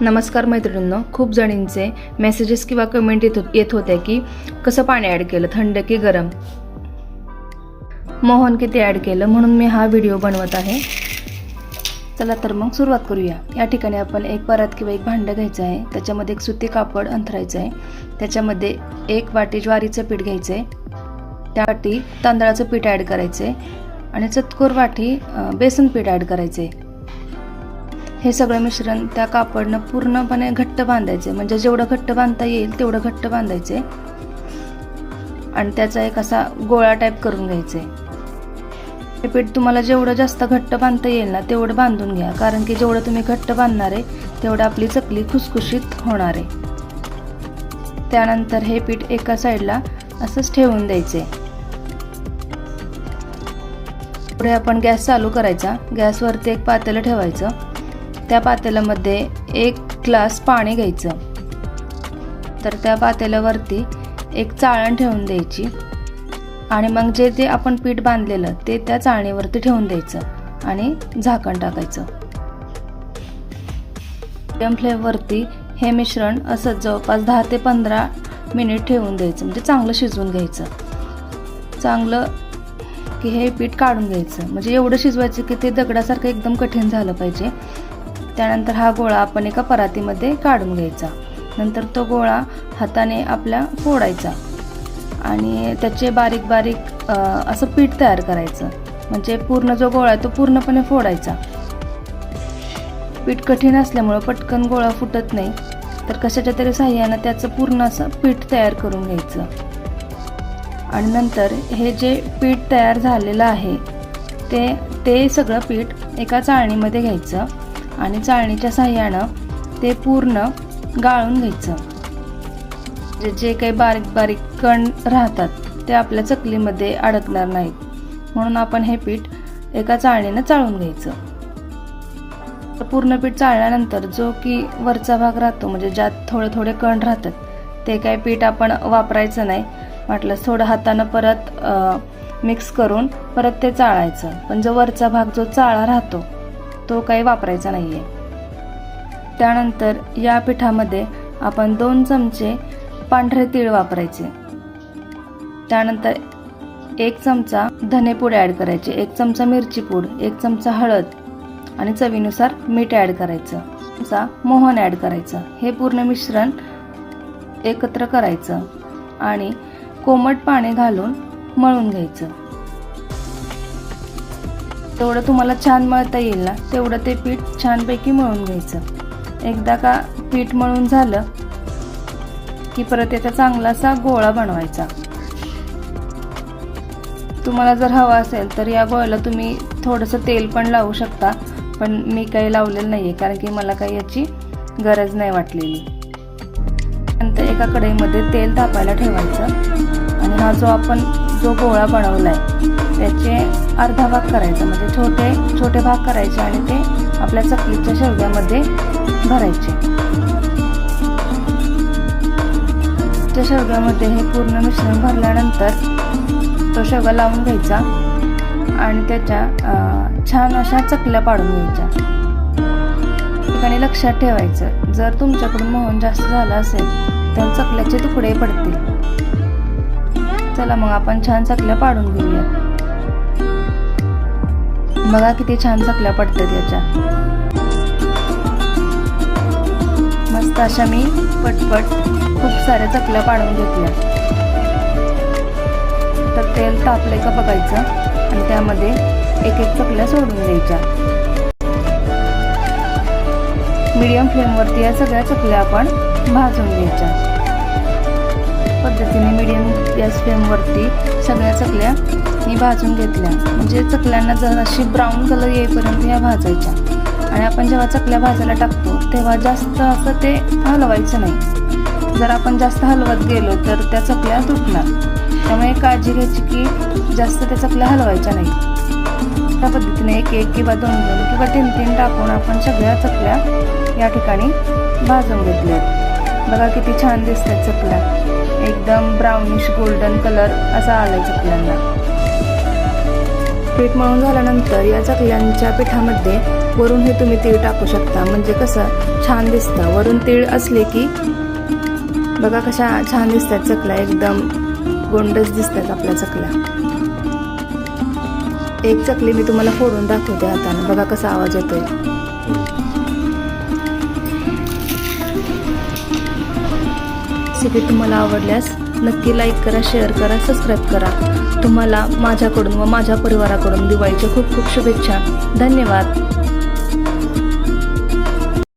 नमस्कार मैत्रिणींनो खूप जणींचे मेसेजेस किंवा कमेंट येत येत होते की कसं पाणी ॲड केलं? थंड की गरम? मोहन किती ॲड केलं? म्हणून मी हा व्हिडिओ बनवत आहे. चला तर मग सुरुवात करूया. या ठिकाणी आपण एक परात किंवा एक भांडं घ्यायचं आहे. त्याच्यामध्ये एक सुती कापड अंथरायचं आहे. त्याच्यामध्ये एक वाटी ज्वारीचं पीठ घ्यायचं आहे त्या वाटी तांदळाचं पीठ ॲड करायचं आहे आणि चतकोर वाटी बेसन पीठ ॲड करायचं आहे हे सगळं मिश्रण त्या कापडनं पूर्णपणे घट्ट बांधायचे. म्हणजे जेवढं घट्ट बांधता येईल तेवढं घट्ट बांधायचे. आणि त्याचा एक असा गोळा टाईप करून घ्यायचे. हे पीठ तुम्हाला जेवढं जास्त घट्ट बांधता येईल ना तेवढं बांधून घ्या. कारण की जेवढं तुम्ही घट्ट बांधणार आहे तेवढं आपली चकली खुसखुशीत होणार आहे. त्यानंतर हे पीठ एका साईडला असंच ठेवून द्यायचे. पुढे आपण गॅस चालू करायचा. गॅसवरती एक पातेलं ठेवायचं. त्या पातेल्यामध्ये एक ग्लास पाणी घ्यायचं. तर त्या पातेल्यावरती एक चाळण ठेवून द्यायची. आणि मग जे ते आपण पीठ बांधलेलं ते त्या चाळणीवरती ठेवून द्यायचं आणि झाकण टाकायचं. मिडियम फ्लेमवरती हे मिश्रण असं जवळपास दहा ते पंधरा मिनिट ठेवून द्यायचं. म्हणजे चांगलं शिजवून घ्यायचं. चांगलं की हे पीठ काढून घ्यायचं. म्हणजे एवढं शिजवायचं की ते दगडासारखं एकदम कठीण झालं पाहिजे. त्यानंतर हा गोळा आपण एका परातीमध्ये काढून घ्यायचा. नंतर तो गोळा हाताने आपल्या फोडायचा आणि त्याचे बारीक बारीक असं पीठ तयार करायचं. म्हणजे पूर्ण जो गोळा आहे तो पूर्णपणे फोडायचा. पीठ कठीण असल्यामुळं पटकन गोळा फुटत नाही. तर कशाच्या तरी साह्यानं त्याचं पूर्ण असं पीठ तयार करून घ्यायचं. आणि नंतर हे जे पीठ तयार झालेलं आहे ते ते सगळं पीठ एका चाळणीमध्ये घ्यायचं. आणि चाळणीच्या साह्यानं ते पूर्ण गाळून घ्यायचं. जे जे काही बारीक बारीक कण राहतात ते आपल्या चकलीमध्ये अडकणार नाहीत. म्हणून आपण हे पीठ एका चाळणीनं चाळून घ्यायचं. तर पूर्ण पीठ चाळल्यानंतर जो की वरचा भाग राहतो म्हणजे ज्यात थोडे थोडे कण राहतात ते काय पीठ आपण वापरायचं नाही. म्हटलं थोडं हातानं परत मिक्स करून परत ते चाळायचं. पण जो वरचा भाग जो चाळा राहतो तो काही वापरायचा नाही आहे त्यानंतर या पिठामध्ये आपण दोन चमचे पांढरे तीळ वापरायचे. त्यानंतर एक चमचा धनेपूड ॲड करायचे. एक चमचा मिरची पूड एक चमचा हळद आणि चवीनुसार मीठ ॲड करायचं. चमचा मोहन ॲड करायचं. हे पूर्ण मिश्रण एकत्र करायचं आणि कोमट पाणी घालून मळून घ्यायचं. तेवढं तुम्हाला छान मळता येईल ना. तेवढं ते पीठ छानपैकी मळून घ्यायचं. एकदा का पीठ मळून झालं की परत याचा चांगलासा गोळा बनवायचा. तुम्हाला जर हवा असेल तर या गोळ्याला तुम्ही थोडंसं तेल पण लावू शकता पण मी काही लावलेलं नाही आहे कारण की मला काही याची गरज नाही वाटलेली. नंतर एका कढईमध्ये तेल तापायला ठेवायचं आणि हा जो आपण जो गोळा बनवला आहे त्याचे अर्धा भाग करायचा. म्हणजे छोटे छोटे भाग करायचे आणि ते आपल्या चकलीच्या शेवग्यामध्ये भरायचे. त्या शेवग्यामध्ये हे पूर्ण मिश्रण भरल्यानंतर तो शेवगा लावून घ्यायचा आणि त्याच्या छान अशा चकल्या पाडून घ्यायच्या. ठिकाणी लक्षात ठेवायचं. जर तुमच्याकडून मोहन जास्त झाला असेल तर चकल्याचे तुकडे पडतील. चला मग आपण छान चकल्या पाडून घेऊया बघा किती छान चकल्या पडतात याच्या. मस्त अशा मी पटपट खूप साऱ्या चकल्या पाडून घेतल्या. तर तेल तापले का बघायचं आणि त्यामध्ये एक एक चकल्या सोडून द्यायच्या. मीडियम फ्लेमवरती या सगळ्या चकल्या आपण भाजून घ्यायच्या. पद्धतीने मीडियम गॅस फ्लेमवरती सगळ्या चकल्या मी भाजून घेतल्या. म्हणजे चकल्यांना जराशी ब्राऊन कलर येईपर्यंत ह्या भाजायच्या. आणि आपण जेव्हा चकल्या भाजायला टाकतो तेव्हा जास्त असं ते हलवायचं नाही. जर आपण जास्त हलवत गेलो तर त्या चकल्या तुटणार. त्यामुळे काळजी घ्यायची की जास्त त्या चकल्या हलवायच्या नाही. त्या पद्धतीने एक एक किंवा दोन दोन किंवा तीन तीन टाकून आपण सगळ्या चकल्या या ठिकाणी भाजून घेतल्या. बघा किती छान दिसतात चकल्या एकदम ब्राउनिश गोल्डन कलर असा आलाय चकल्यांना पीठ मळून झाल्यानंतर या चकल्यांच्या पिठामध्ये वरून हे तुम्ही तीळ टाकू शकता. म्हणजे कसं? छान दिसतं. वरून तीळ असले की बघा कशा छान दिसतात चकल्या. एकदम गोंडच दिसतात आपल्या चकल्या. एक चकली मी तुम्हाला फोडून दाखवते हाताने बघा कसा आवाज येतोय. रेसिपी तुम्हाला आवडल्यास नक्की लाईक करा शेअर करा सबस्क्राईब करा. तुम्हाला माझ्याकडून व माझ्या परिवाराकडून दिवाळीच्या खूप खूप शुभेच्छा. धन्यवाद.